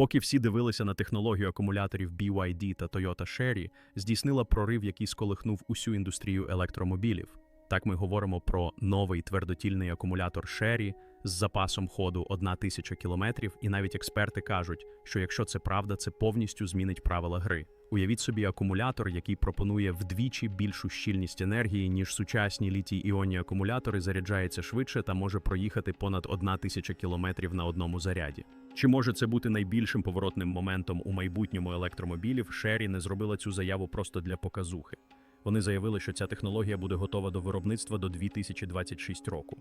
Поки всі дивилися на технологію акумуляторів BYD та Toyota Sherry, здійснила прорив, який сколихнув усю індустрію електромобілів. Так ми говоримо про новий твердотільний акумулятор Sherry з запасом ходу 1000 км, і навіть експерти кажуть, що якщо це правда, це повністю змінить правила гри. Уявіть собі акумулятор, який пропонує вдвічі більшу щільність енергії, ніж сучасні літій-іонні акумулятори, заряджається швидше та може проїхати понад 1000 км на одному заряді. Чи може це бути найбільшим поворотним моментом у майбутньому електромобілів? Шері не зробила цю заяву просто для показухи. Вони заявили, що ця технологія буде готова до виробництва до 2026 року.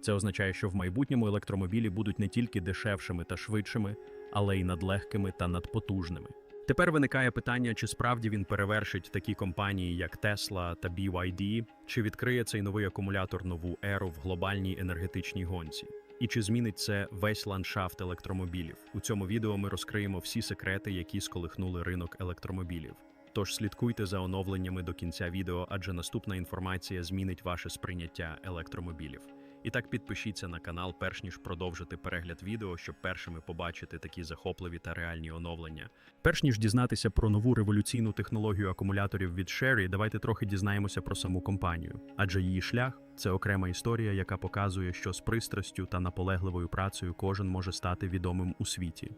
Це означає, що в майбутньому електромобілі будуть не тільки дешевшими та швидшими, але й надлегкими та надпотужними. Тепер виникає питання, чи справді він перевершить такі компанії, як Tesla та BYD, чи відкриє цей новий акумулятор нову еру в глобальній енергетичній гонці. І чи змінить це весь ландшафт електромобілів? У цьому відео ми розкриємо всі секрети, які сколихнули ринок електромобілів. Тож слідкуйте за оновленнями до кінця відео, адже наступна інформація змінить ваше сприйняття електромобілів. І так підпишіться на канал, перш ніж продовжити перегляд відео, щоб першими побачити такі захопливі та реальні оновлення. Перш ніж дізнатися про нову революційну технологію акумуляторів від Sherry, давайте трохи дізнаємося про саму компанію, адже її шлях це окрема історія, яка показує, що з пристрастю та наполегливою працею кожен може стати відомим у світі.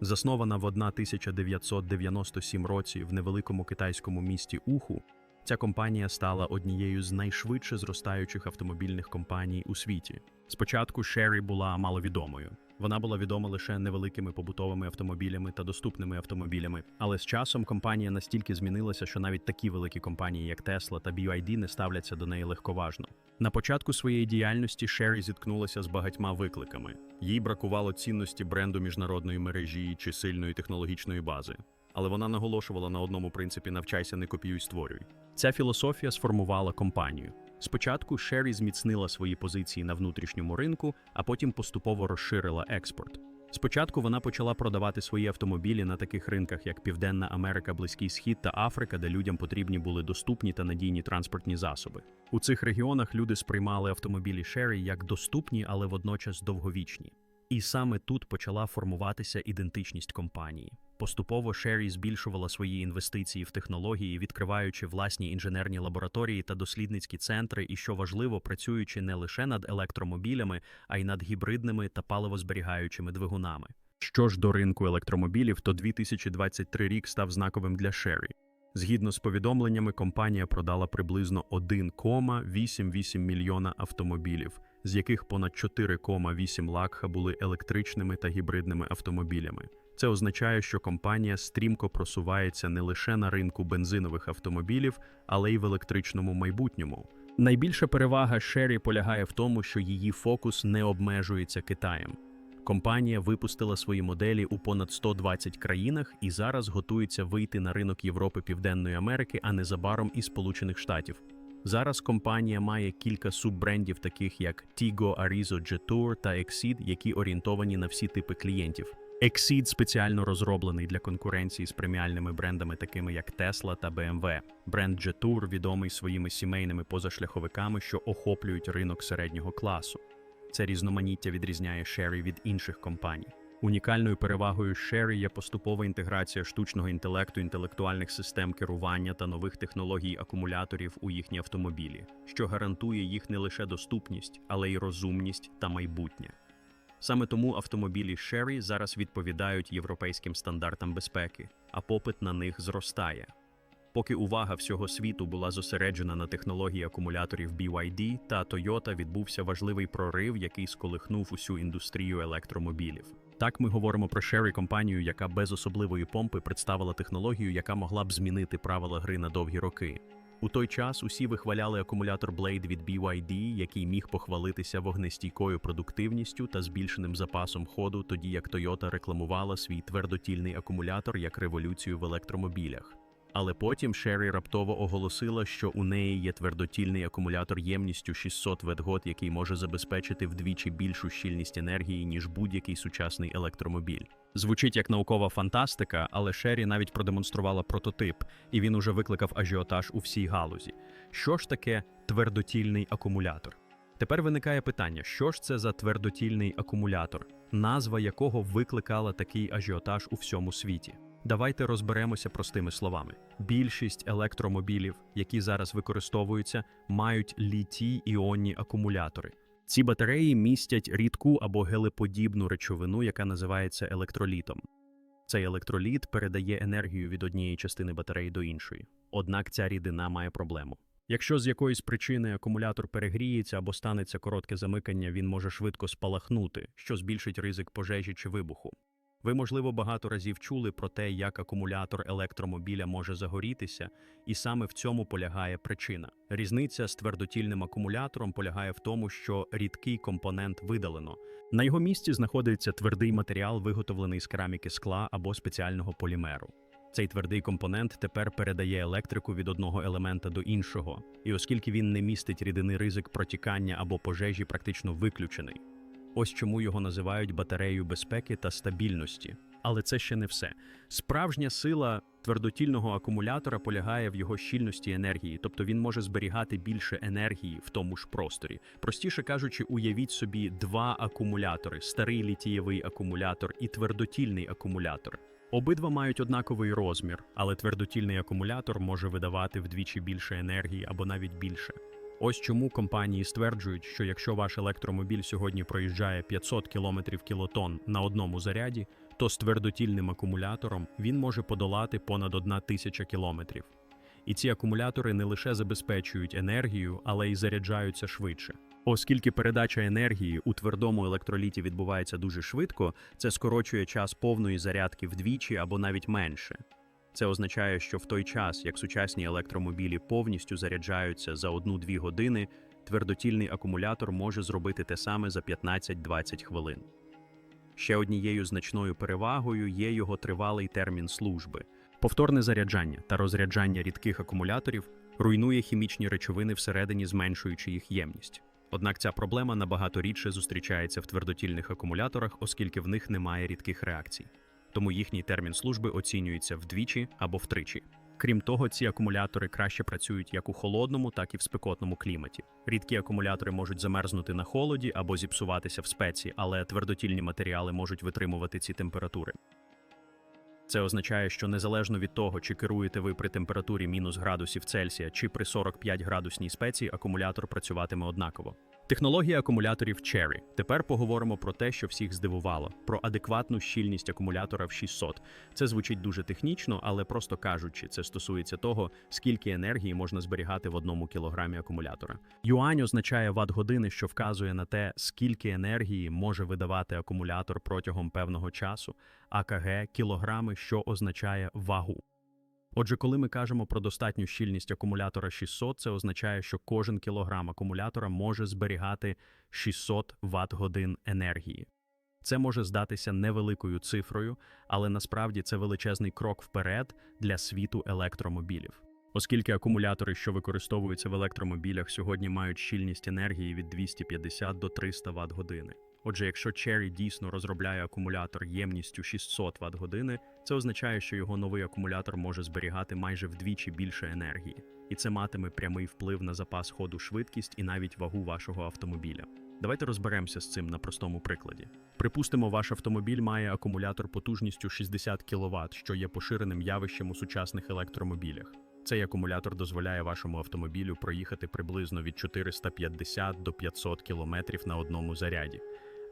Заснована в 1997 році в невеликому китайському місті Уху, ця компанія стала однією з найшвидше зростаючих автомобільних компаній у світі. Спочатку Sherry була маловідомою. Вона була відома лише невеликими побутовими автомобілями та доступними автомобілями. Але з часом компанія настільки змінилася, що навіть такі великі компанії, як Tesla та BYD, не ставляться до неї легковажно. На початку своєї діяльності Sherry зіткнулася з багатьма викликами. Їй бракувало цінності бренду міжнародної мережі чи сильної технологічної бази. Але вона наголошувала на одному принципі навчайся, не копіюй, створюй. Ця філософія сформувала компанію. Спочатку Sherry зміцнила свої позиції на внутрішньому ринку, а потім поступово розширила експорт. Спочатку вона почала продавати свої автомобілі на таких ринках, як Південна Америка, Близький Схід та Африка, де людям потрібні були доступні та надійні транспортні засоби. У цих регіонах люди сприймали автомобілі Sherry як доступні, але водночас довговічні. І саме тут почала формуватися ідентичність компанії. Поступово Sherry збільшувала свої інвестиції в технології, відкриваючи власні інженерні лабораторії та дослідницькі центри, і що важливо, працюючи не лише над електромобілями, а й над гібридними та паливозберігаючими двигунами. Що ж до ринку електромобілів, то 2023 рік став знаковим для Sherry. Згідно з повідомленнями, компанія продала приблизно 1,88 мільйона автомобілів, з яких понад 4,8 лакха були електричними та гібридними автомобілями. Це означає, що компанія стрімко просувається не лише на ринку бензинових автомобілів, але й в електричному майбутньому. Найбільша перевага Sherry полягає в тому, що її фокус не обмежується Китаєм. Компанія випустила свої моделі у понад 120 країнах і зараз готується вийти на ринок Європи Південної Америки, а незабаром і Сполучених Штатів. Зараз компанія має кілька суббрендів, таких як Tigo, Arizo, Jetour та Exceed, які орієнтовані на всі типи клієнтів. Exceed спеціально розроблений для конкуренції з преміальними брендами, такими як Tesla та BMW. Бренд Jetour відомий своїми сімейними позашляховиками, що охоплюють ринок середнього класу. Це різноманіття відрізняє Sherry від інших компаній. Унікальною перевагою Sherry є поступова інтеграція штучного інтелекту, інтелектуальних систем керування та нових технологій акумуляторів у їхні автомобілі, що гарантує їх не лише доступність, але й розумність та майбутнє. Саме тому автомобілі Sherry зараз відповідають європейським стандартам безпеки, а попит на них зростає. Поки увага всього світу була зосереджена на технології акумуляторів BYD та Toyota, відбувся важливий прорив, який сколихнув усю індустрію електромобілів. Так ми говоримо про Sherry компанію, яка без особливої помпи представила технологію, яка могла б змінити правила гри на довгі роки. У той час усі вихваляли акумулятор Blade від BYD, який міг похвалитися вогнестійкою продуктивністю та збільшеним запасом ходу, тоді як Toyota рекламувала свій твердотільний акумулятор як революцію в електромобілях. Але потім Sherry раптово оголосила, що у неї є твердотільний акумулятор ємністю 600 Вт, який може забезпечити вдвічі більшу щільність енергії, ніж будь-який сучасний електромобіль. Звучить як наукова фантастика, але Sherry навіть продемонструвала прототип, і він уже викликав ажіотаж у всій галузі. Що ж таке твердотільний акумулятор? Тепер виникає питання: що ж це за твердотільний акумулятор, назва якого викликала такий ажіотаж у всьому світі? Давайте розберемося простими словами. Більшість електромобілів, які зараз використовуються, мають літій іонні акумулятори. Ці батареї містять рідку або гелеподібну речовину, яка називається електролітом. Цей електроліт передає енергію від однієї частини батареї до іншої. Однак ця рідина має проблему. Якщо з якоїсь причини акумулятор перегріється або станеться коротке замикання, він може швидко спалахнути, що збільшить ризик пожежі чи вибуху. Ви, можливо, багато разів чули про те, як акумулятор електромобіля може загорітися, і саме в цьому полягає причина. Різниця з твердотільним акумулятором полягає в тому, що рідкий компонент видалено. На його місці знаходиться твердий матеріал, виготовлений з кераміки скла або спеціального полімеру. Цей твердий компонент тепер передає електрику від одного елемента до іншого, і оскільки він не містить рідини ризик протікання або пожежі, практично виключений. Ось чому його називають батареєю безпеки та стабільності. Але це ще не все. Справжня сила твердотільного акумулятора полягає в його щільності енергії, тобто він може зберігати більше енергії в тому ж просторі. Простіше кажучи, уявіть собі два акумулятори: старий літієвий акумулятор і твердотільний акумулятор. Обидва мають однаковий розмір, але твердотільний акумулятор може видавати вдвічі більше енергії або навіть більше. Ось чому компанії стверджують, що якщо ваш електромобіль сьогодні проїжджає 500 км кілотон на одному заряді, то з твердотільним акумулятором він може подолати понад 1000 кілометрів. І ці акумулятори не лише забезпечують енергію, але й заряджаються швидше. Оскільки передача енергії у твердому електроліті відбувається дуже швидко, це скорочує час повної зарядки вдвічі або навіть менше. Це означає, що в той час, як сучасні електромобілі повністю заряджаються за 1-2 години, твердотільний акумулятор може зробити те саме за 15-20 хвилин. Ще однією значною перевагою є його тривалий термін служби. Повторне заряджання та розряджання рідких акумуляторів руйнує хімічні речовини всередині, зменшуючи їх ємність. Однак ця проблема набагато рідше зустрічається в твердотільних акумуляторах, оскільки в них немає рідких реакцій тому їхній термін служби оцінюється вдвічі або втричі. Крім того, ці акумулятори краще працюють як у холодному, так і в спекотному кліматі. Рідкі акумулятори можуть замерзнути на холоді або зіпсуватися в спеці, але твердотільні матеріали можуть витримувати ці температури. Це означає, що незалежно від того, чи керуєте ви при температурі мінус градусів Цельсія чи при 45 градусній спеці, акумулятор працюватиме однаково. Технологія акумуляторів Cherry. Тепер поговоримо про те, що всіх здивувало: про адекватну щільність акумулятора в 600. Це звучить дуже технічно, але просто кажучи, це стосується того, скільки енергії можна зберігати в одному кілограмі акумулятора. Юань означає ватт-години, що вказує на те, скільки енергії може видавати акумулятор протягом певного часу, а КГ кілограми, що означає вагу. Отже, коли ми кажемо про достатню щільність акумулятора 600, це означає, що кожен кілограм акумулятора може зберігати 600 Вт-годин енергії. Це може здатися невеликою цифрою, але насправді це величезний крок вперед для світу електромобілів. Оскільки акумулятори, що використовуються в електромобілях, сьогодні мають щільність енергії від 250 до 300 Вт години. Отже, якщо Cherry дійсно розробляє акумулятор ємністю 600 Вт години, це означає, що його новий акумулятор може зберігати майже вдвічі більше енергії, і це матиме прямий вплив на запас ходу швидкість і навіть вагу вашого автомобіля. Давайте розберемося з цим на простому прикладі. Припустимо, ваш автомобіль має акумулятор потужністю 60 кВт, що є поширеним явищем у сучасних електромобілях. Цей акумулятор дозволяє вашому автомобілю проїхати приблизно від 450 до 500 км на одному заряді.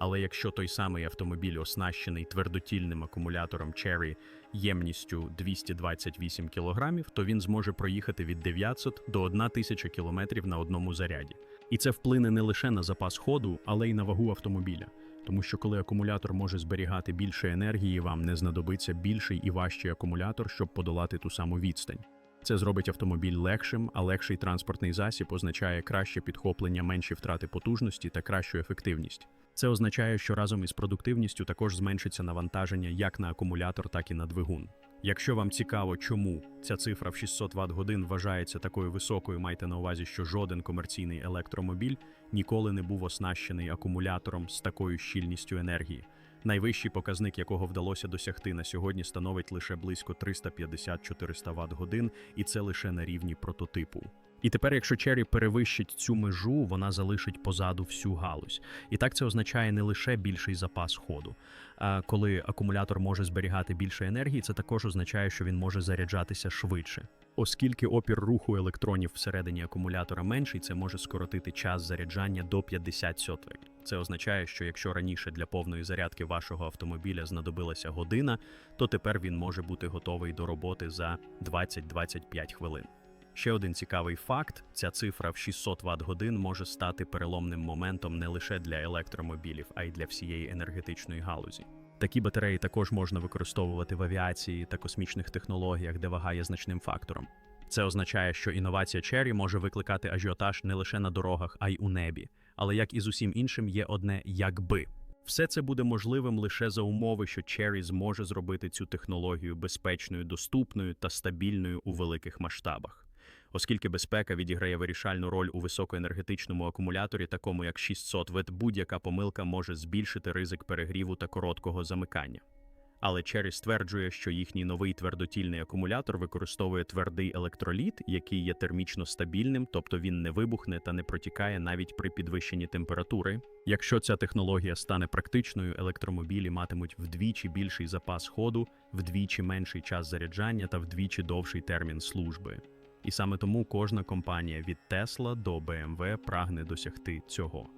Але якщо той самий автомобіль оснащений твердотільним акумулятором Cherry ємністю 228 кг, то він зможе проїхати від 900 до 1000 км на одному заряді. І це вплине не лише на запас ходу, але й на вагу автомобіля. Тому що коли акумулятор може зберігати більше енергії, вам не знадобиться більший і важчий акумулятор, щоб подолати ту саму відстань. Це зробить автомобіль легшим, а легший транспортний засіб означає краще підхоплення, менші втрати потужності та кращу ефективність. Це означає, що разом із продуктивністю також зменшиться навантаження як на акумулятор, так і на двигун. Якщо вам цікаво, чому ця цифра в 600 Вт годин вважається такою високою, майте на увазі, що жоден комерційний електромобіль ніколи не був оснащений акумулятором з такою щільністю енергії. Найвищий показник, якого вдалося досягти на сьогодні, становить лише близько 350-400 Вт годин, і це лише на рівні прототипу. І тепер, якщо Cherry перевищить цю межу, вона залишить позаду всю галузь. І так це означає не лише більший запас ходу. А коли акумулятор може зберігати більше енергії, це також означає, що він може заряджатися швидше. Оскільки опір руху електронів всередині акумулятора менший, це може скоротити час заряджання до 50 сотих. Це означає, що якщо раніше для повної зарядки вашого автомобіля знадобилася година, то тепер він може бути готовий до роботи за 20-25 хвилин. Ще один цікавий факт: ця цифра в 600 Вт годин може стати переломним моментом не лише для електромобілів, а й для всієї енергетичної галузі. Такі батареї також можна використовувати в авіації та космічних технологіях, де вага є значним фактором. Це означає, що інновація Cherry може викликати ажіотаж не лише на дорогах, а й у небі. Але як і з усім іншим, є одне якби. Все це буде можливим лише за умови, що Cherry зможе зробити цю технологію безпечною, доступною та стабільною у великих масштабах. Оскільки безпека відіграє вирішальну роль у високоенергетичному акумуляторі, такому як 600 Вт, будь-яка помилка може збільшити ризик перегріву та короткого замикання. Але Cherry стверджує, що їхній новий твердотільний акумулятор використовує твердий електроліт, який є термічно стабільним, тобто він не вибухне та не протікає навіть при підвищенні температури. Якщо ця технологія стане практичною, електромобілі матимуть вдвічі більший запас ходу, вдвічі менший час заряджання та вдвічі довший термін служби. І саме тому кожна компанія від Tesla до BMW прагне досягти цього.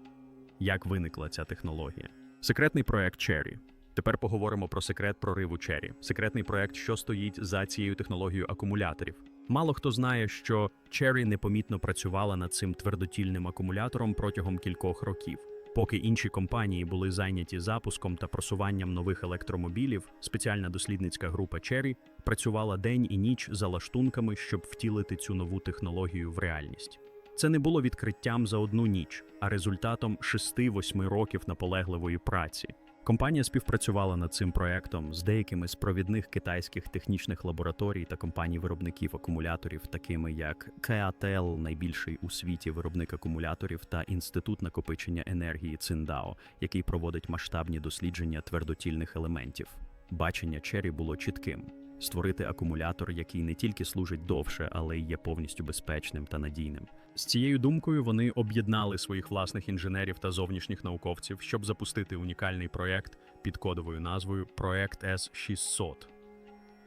Як виникла ця технологія? Секретний проект Cherry. Тепер поговоримо про секрет прориву Cherry. Секретний проект, що стоїть за цією технологією акумуляторів. Мало хто знає, що Cherry непомітно працювала над цим твердотільним акумулятором протягом кількох років. Поки інші компанії були зайняті запуском та просуванням нових електромобілів, спеціальна дослідницька група Cherry працювала день і ніч за лаштунками, щоб втілити цю нову технологію в реальність. Це не було відкриттям за одну ніч, а результатом 6-8 років наполегливої праці. Компанія співпрацювала над цим проектом з деякими з провідних китайських технічних лабораторій та компаній-виробників акумуляторів, такими як KATL, найбільший у світі виробник акумуляторів, та інститут накопичення енергії Циндао, який проводить масштабні дослідження твердотільних елементів. Бачення Черрі було чітким: створити акумулятор, який не тільки служить довше, але й є повністю безпечним та надійним. З цією думкою вони об'єднали своїх власних інженерів та зовнішніх науковців, щоб запустити унікальний проєкт під кодовою назвою Проект С600.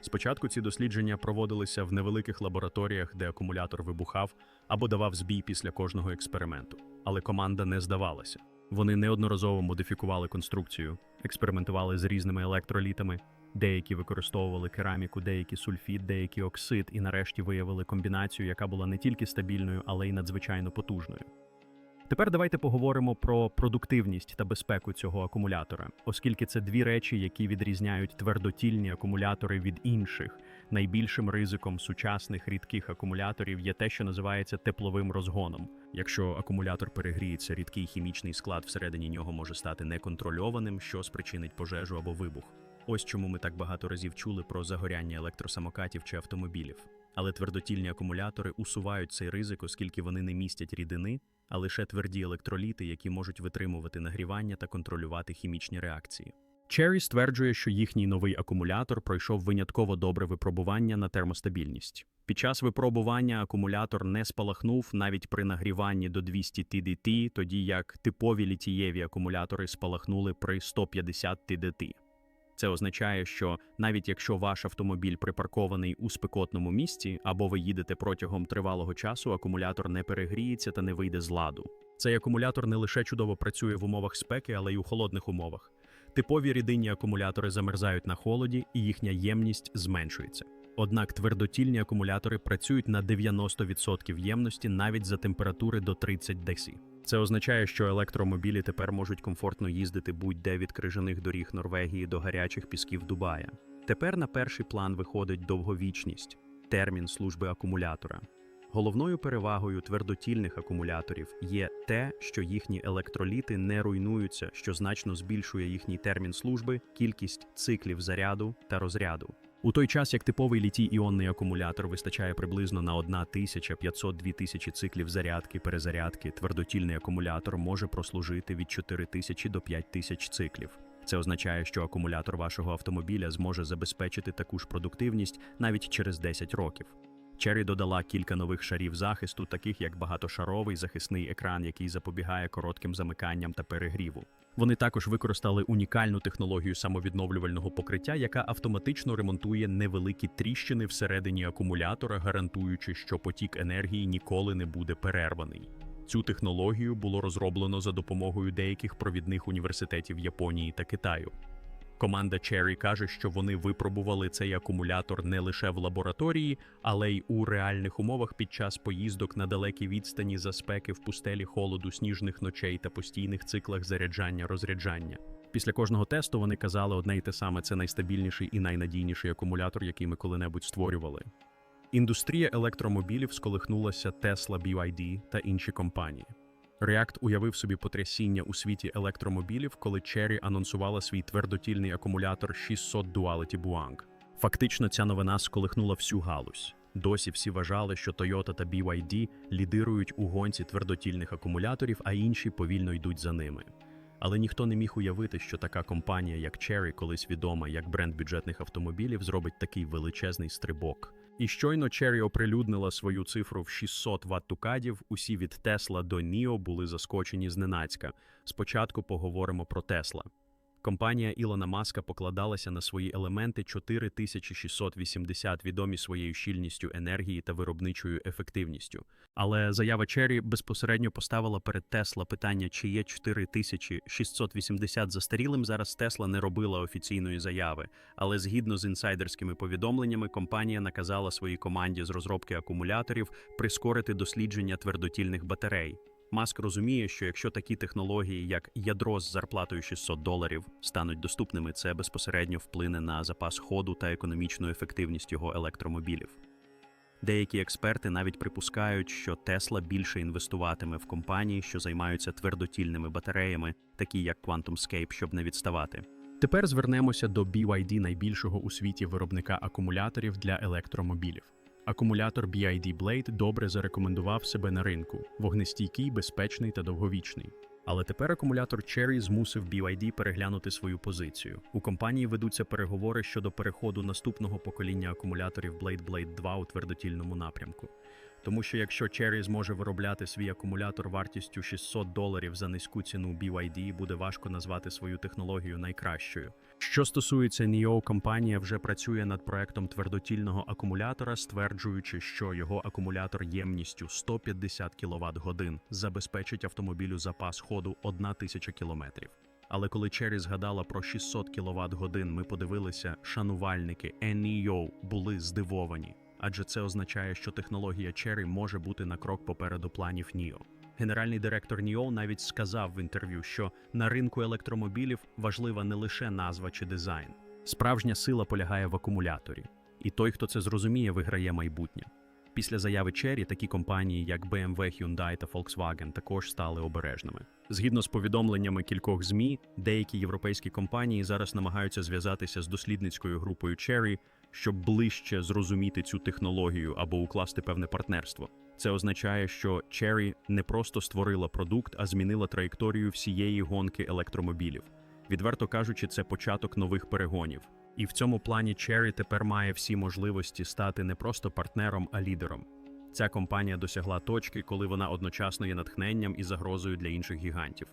Спочатку ці дослідження проводилися в невеликих лабораторіях, де акумулятор вибухав або давав збій після кожного експерименту. Але команда не здавалася. Вони неодноразово модифікували конструкцію, експериментували з різними електролітами, деякі використовували кераміку, деякі сульфід, деякі оксид, і нарешті виявили комбінацію, яка була не тільки стабільною, але й надзвичайно потужною. Тепер давайте поговоримо про продуктивність та безпеку цього акумулятора, оскільки це дві речі, які відрізняють твердотільні акумулятори від інших. Найбільшим ризиком сучасних рідких акумуляторів є те, що називається тепловим розгоном. Якщо акумулятор перегріється, рідкий хімічний склад всередині нього може стати неконтрольованим, що спричинить пожежу або вибух. Ось чому ми так багато разів чули про загоряння електросамокатів чи автомобілів. Але твердотільні акумулятори усувають цей ризик, оскільки вони не містять рідини, а лише тверді електроліти, які можуть витримувати нагрівання та контролювати хімічні реакції. Cherry стверджує, що їхній новий акумулятор пройшов винятково добре випробування на термостабільність. Під час випробування акумулятор не спалахнув навіть при нагріванні до 200 TDT, тоді як типові літієві акумулятори спалахнули при 150 TDT. Це означає, що навіть якщо ваш автомобіль припаркований у спекотному місці або ви їдете протягом тривалого часу, акумулятор не перегріється та не вийде з ладу. Цей акумулятор не лише чудово працює в умовах спеки, але й у холодних умовах. Типові рідинні акумулятори замерзають на холоді, і їхня ємність зменшується. Однак твердотільні акумулятори працюють на 90% ємності навіть за температури до 30 десі. Це означає, що електромобілі тепер можуть комфортно їздити будь-де від крижаних доріг Норвегії до гарячих пісків Дубая. Тепер на перший план виходить довговічність, термін служби акумулятора. Головною перевагою твердотільних акумуляторів є те, що їхні електроліти не руйнуються, що значно збільшує їхній термін служби, кількість циклів заряду та розряду. У той час, як типовий літій іонний акумулятор вистачає приблизно на 1500-2000 циклів зарядки, перезарядки, твердотільний акумулятор може прослужити від 4000 до 5000 циклів. Це означає, що акумулятор вашого автомобіля зможе забезпечити таку ж продуктивність навіть через 10 років. Cherry додала кілька нових шарів захисту, таких як багатошаровий захисний екран, який запобігає коротким замиканням та перегріву. Вони також використали унікальну технологію самовідновлювального покриття, яка автоматично ремонтує невеликі тріщини всередині акумулятора, гарантуючи, що потік енергії ніколи не буде перерваний. Цю технологію було розроблено за допомогою деяких провідних університетів Японії та Китаю. Команда Cherry каже, що вони випробували цей акумулятор не лише в лабораторії, але й у реальних умовах під час поїздок на далекі відстані за спеки в пустелі холоду, сніжних ночей та постійних циклах заряджання-розряджання. Після кожного тесту вони казали одне й те саме: це найстабільніший і найнадійніший акумулятор, який ми коли-небудь створювали. Індустрія електромобілів сколихнулася Tesla, BYD та інші компанії. React уявив собі потрясіння у світі електромобілів, коли Cherry анонсувала свій твердотільний акумулятор 600 Duality Buang. Фактично, ця новина сколихнула всю галузь. Досі всі вважали, що Toyota та BYD лідирують у гонці твердотільних акумуляторів, а інші повільно йдуть за ними. Але ніхто не міг уявити, що така компанія, як Cherry, колись відома як бренд бюджетних автомобілів, зробить такий величезний стрибок. І щойно Cherry оприлюднила свою цифру в 600 ватт-тукадів, усі від Тесла до Ніо були заскочені зненацька. Спочатку поговоримо про Тесла. Компанія Ілона Маска покладалася на свої елементи 4680, відомі своєю щільністю енергії та виробничою ефективністю. Але заява Черрі безпосередньо поставила перед Тесла питання, чи є 4680 застарілим. Зараз Тесла не робила офіційної заяви, але згідно з інсайдерськими повідомленнями, компанія наказала своїй команді з розробки акумуляторів прискорити дослідження твердотільних батарей. Маск розуміє, що якщо такі технології, як ядро з зарплатою 600 доларів, стануть доступними, це безпосередньо вплине на запас ходу та економічну ефективність його електромобілів. Деякі експерти навіть припускають, що Тесла більше інвестуватиме в компанії, що займаються твердотільними батареями, такі як QuantumScape, щоб не відставати. Тепер звернемося до BYD, найбільшого у світі виробника акумуляторів для електромобілів. Акумулятор BID Blade добре зарекомендував себе на ринку, вогнестійкий, безпечний та довговічний. Але тепер акумулятор Cherry змусив BYD переглянути свою позицію. У компанії ведуться переговори щодо переходу наступного покоління акумуляторів Blade Blade 2 у твердотільному напрямку. Тому що якщо Cherry зможе виробляти свій акумулятор вартістю 600 доларів за низьку ціну BYD, буде важко назвати свою технологію найкращою. Що стосується NIO, компанія вже працює над проектом твердотільного акумулятора, стверджуючи, що його акумулятор ємністю 150 кВт годин забезпечить автомобілю запас ходу 1000 км. Але коли Cherry згадала про 600 кВт годин, ми подивилися, шанувальники NIO були здивовані, адже це означає, що технологія Cherry може бути на крок попереду планів NIO. Генеральний директор NIO навіть сказав в інтерв'ю, що на ринку електромобілів важлива не лише назва чи дизайн. Справжня сила полягає в акумуляторі, і той, хто це зрозуміє, виграє майбутнє. Після заяви Cherry такі компанії, як BMW, Hyundai та Volkswagen, також стали обережними. Згідно з повідомленнями кількох ЗМІ, деякі європейські компанії зараз намагаються зв'язатися з дослідницькою групою Cherry, щоб ближче зрозуміти цю технологію або укласти певне партнерство. Це означає, що Cherry не просто створила продукт, а змінила траєкторію всієї гонки електромобілів. Відверто кажучи, це початок нових перегонів. І в цьому плані Cherry тепер має всі можливості стати не просто партнером, а лідером. Ця компанія досягла точки, коли вона одночасно є натхненням і загрозою для інших гігантів.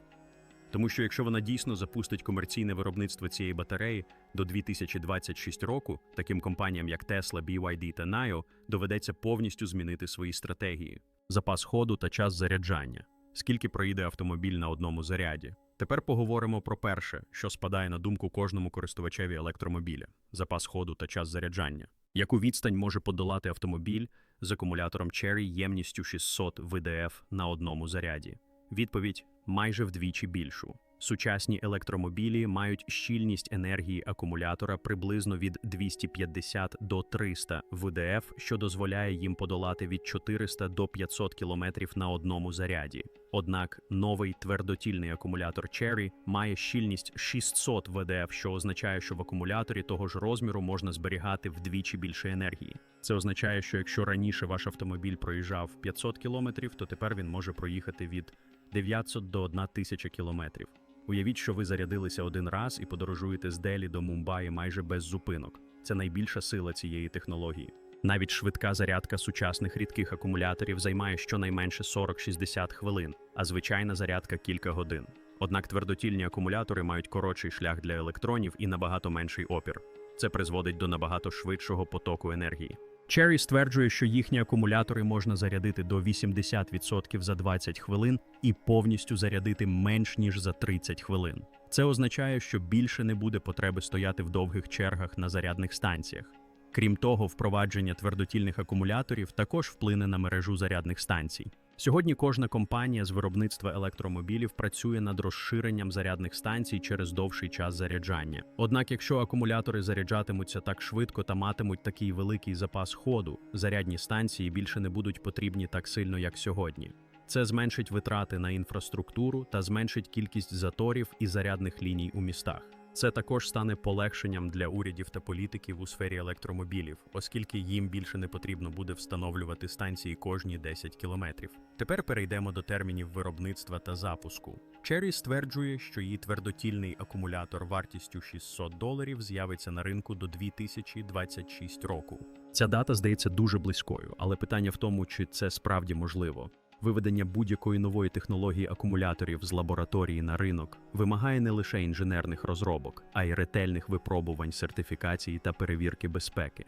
Тому що якщо вона дійсно запустить комерційне виробництво цієї батареї до 2026 року, таким компаніям як Tesla, BYD та NIO доведеться повністю змінити свої стратегії, запас ходу та час заряджання, скільки проїде автомобіль на одному заряді. Тепер поговоримо про перше, що спадає на думку кожному користувачеві електромобіля: запас ходу та час заряджання. Яку відстань може подолати автомобіль з акумулятором Cherry ємністю 600 ВДФ на одному заряді? Відповідь майже вдвічі більшу. Сучасні електромобілі мають щільність енергії акумулятора приблизно від 250 до 300 ВДФ, що дозволяє їм подолати від 400 до 500 км на одному заряді. Однак новий твердотільний акумулятор Cherry має щільність 600 ВДФ, що означає, що в акумуляторі того ж розміру можна зберігати вдвічі більше енергії. Це означає, що якщо раніше ваш автомобіль проїжджав 500 км, то тепер він може проїхати від 900 до 1000 кілометрів. Уявіть, що ви зарядилися один раз і подорожуєте з Делі до Мумбаї майже без зупинок. Це найбільша сила цієї технології. Навіть швидка зарядка сучасних рідких акумуляторів займає щонайменше 40-60 хвилин, а звичайна зарядка кілька годин. Однак твердотільні акумулятори мають коротший шлях для електронів і набагато менший опір. Це призводить до набагато швидшого потоку енергії. Cherry стверджує, що їхні акумулятори можна зарядити до 80% за 20 хвилин і повністю зарядити менш ніж за 30 хвилин. Це означає, що більше не буде потреби стояти в довгих чергах на зарядних станціях. Крім того, впровадження твердотільних акумуляторів також вплине на мережу зарядних станцій. Сьогодні кожна компанія з виробництва електромобілів працює над розширенням зарядних станцій через довший час заряджання. Однак, якщо акумулятори заряджатимуться так швидко та матимуть такий великий запас ходу, зарядні станції більше не будуть потрібні так сильно, як сьогодні. Це зменшить витрати на інфраструктуру та зменшить кількість заторів і зарядних ліній у містах. Це також стане полегшенням для урядів та політиків у сфері електромобілів, оскільки їм більше не потрібно буде встановлювати станції кожні 10 кілометрів. Тепер перейдемо до термінів виробництва та запуску. Cherry стверджує, що її твердотільний акумулятор вартістю 600 доларів з'явиться на ринку до 2026 року. Ця дата здається дуже близькою, але питання в тому, чи це справді можливо. Виведення будь-якої нової технології акумуляторів з лабораторії на ринок вимагає не лише інженерних розробок, а й ретельних випробувань сертифікації та перевірки безпеки.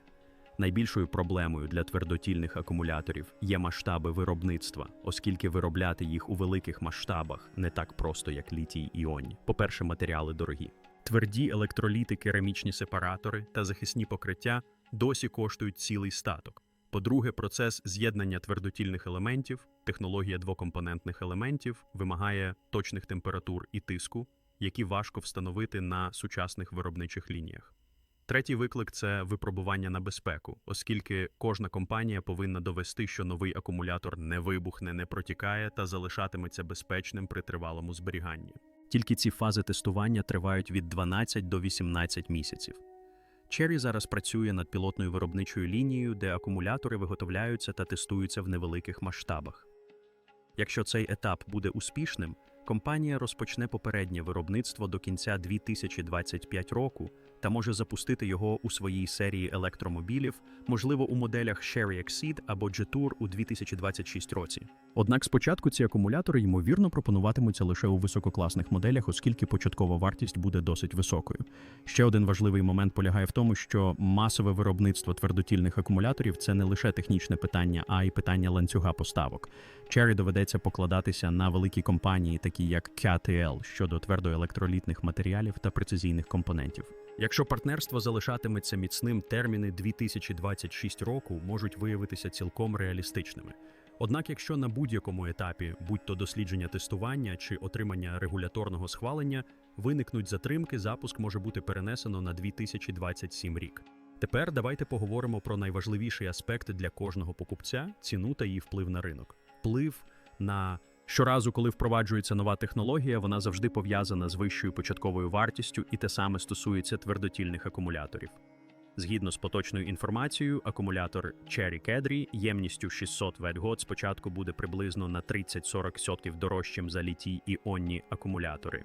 Найбільшою проблемою для твердотільних акумуляторів є масштаби виробництва, оскільки виробляти їх у великих масштабах не так просто, як літій іонні. По-перше, матеріали дорогі. Тверді електроліти, керамічні сепаратори та захисні покриття досі коштують цілий статок. По-друге, процес з'єднання твердотільних елементів, технологія двокомпонентних елементів вимагає точних температур і тиску, які важко встановити на сучасних виробничих лініях. Третій виклик це випробування на безпеку, оскільки кожна компанія повинна довести, що новий акумулятор не вибухне, не протікає та залишатиметься безпечним при тривалому зберіганні. Тільки ці фази тестування тривають від 12 до 18 місяців. Cherry зараз працює над пілотною виробничою лінією, де акумулятори виготовляються та тестуються в невеликих масштабах. Якщо цей етап буде успішним, компанія розпочне попереднє виробництво до кінця 2025 року та може запустити його у своїй серії електромобілів, можливо, у моделях Sherry Exceed або Jetour у 2026 році. Однак спочатку ці акумулятори ймовірно пропонуватимуться лише у висококласних моделях, оскільки початкова вартість буде досить високою. Ще один важливий момент полягає в тому, що масове виробництво твердотільних акумуляторів це не лише технічне питання, а й питання ланцюга поставок. Cherry доведеться покладатися на великі компанії, такі як KTL, щодо твердоелектролітних матеріалів та прецизійних компонентів. Якщо партнерство залишатиметься міцним, терміни 2026 року можуть виявитися цілком реалістичними. Однак, якщо на будь-якому етапі, будь то дослідження тестування чи отримання регуляторного схвалення, виникнуть затримки, запуск може бути перенесено на 2027 рік. Тепер давайте поговоримо про найважливіший аспект для кожного покупця ціну та її вплив на ринок. Вплив на Щоразу, коли впроваджується нова технологія, вона завжди пов'язана з вищою початковою вартістю, і те саме стосується твердотільних акумуляторів. Згідно з поточною інформацією, акумулятор Cherry Kedry ємністю 600 Вт спочатку буде приблизно на 30-40% дорожчим за літій іонні акумулятори.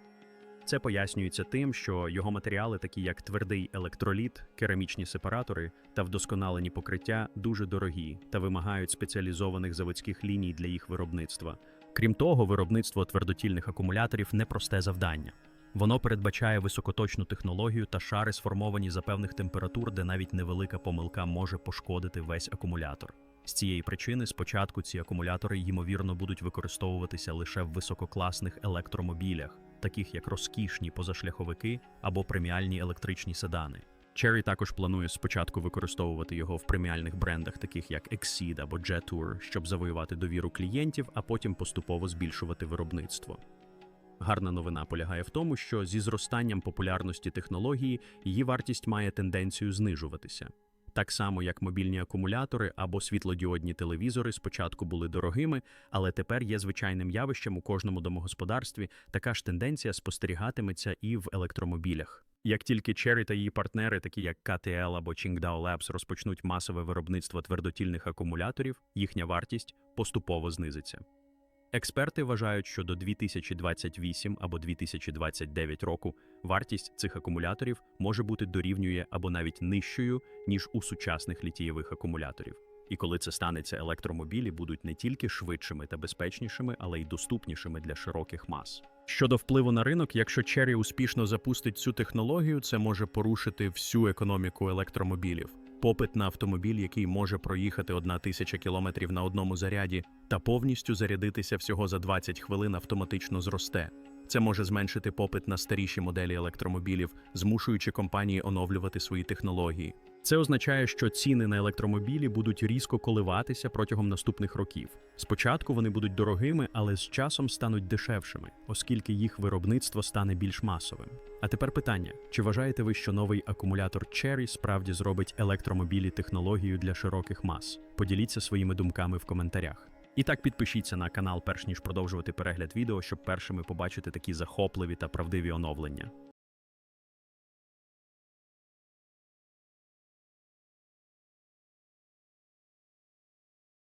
Це пояснюється тим, що його матеріали, такі як твердий електроліт, керамічні сепаратори та вдосконалені покриття, дуже дорогі та вимагають спеціалізованих заводських ліній для їх виробництва. Крім того, виробництво твердотільних акумуляторів непросте завдання. Воно передбачає високоточну технологію та шари, сформовані за певних температур, де навіть невелика помилка може пошкодити весь акумулятор. З цієї причини спочатку ці акумулятори ймовірно будуть використовуватися лише в висококласних електромобілях, таких як розкішні позашляховики або преміальні електричні седани. Cherry також планує спочатку використовувати його в преміальних брендах, таких як Exceed або Jetour, щоб завоювати довіру клієнтів, а потім поступово збільшувати виробництво. Гарна новина полягає в тому, що зі зростанням популярності технології її вартість має тенденцію знижуватися. Так само, як мобільні акумулятори або світлодіодні телевізори спочатку були дорогими, але тепер є звичайним явищем у кожному домогосподарстві. Така ж тенденція спостерігатиметься і в електромобілях. Як тільки Cherry та її партнери, такі як KTL або Qingdao Labs, розпочнуть масове виробництво твердотільних акумуляторів, їхня вартість поступово знизиться. Експерти вважають, що до 2028 або 2029 року вартість цих акумуляторів може бути дорівнює або навіть нижчою, ніж у сучасних літієвих акумуляторів. І коли це станеться, електромобілі будуть не тільки швидшими та безпечнішими, але й доступнішими для широких мас. Щодо впливу на ринок, якщо Chery успішно запустить цю технологію, це може порушити всю економіку електромобілів. Попит на автомобіль, який може проїхати одна тисяча кілометрів на одному заряді, та повністю зарядитися всього за 20 хвилин автоматично зросте. Це може зменшити попит на старіші моделі електромобілів, змушуючи компанії оновлювати свої технології. Це означає, що ціни на електромобілі будуть різко коливатися протягом наступних років. Спочатку вони будуть дорогими, але з часом стануть дешевшими, оскільки їх виробництво стане більш масовим. А тепер питання: чи вважаєте ви, що новий акумулятор Cherry справді зробить електромобілі технологію для широких мас? Поділіться своїми думками в коментарях. І так підпишіться на канал, перш ніж продовжувати перегляд відео, щоб першими побачити такі захопливі та правдиві оновлення.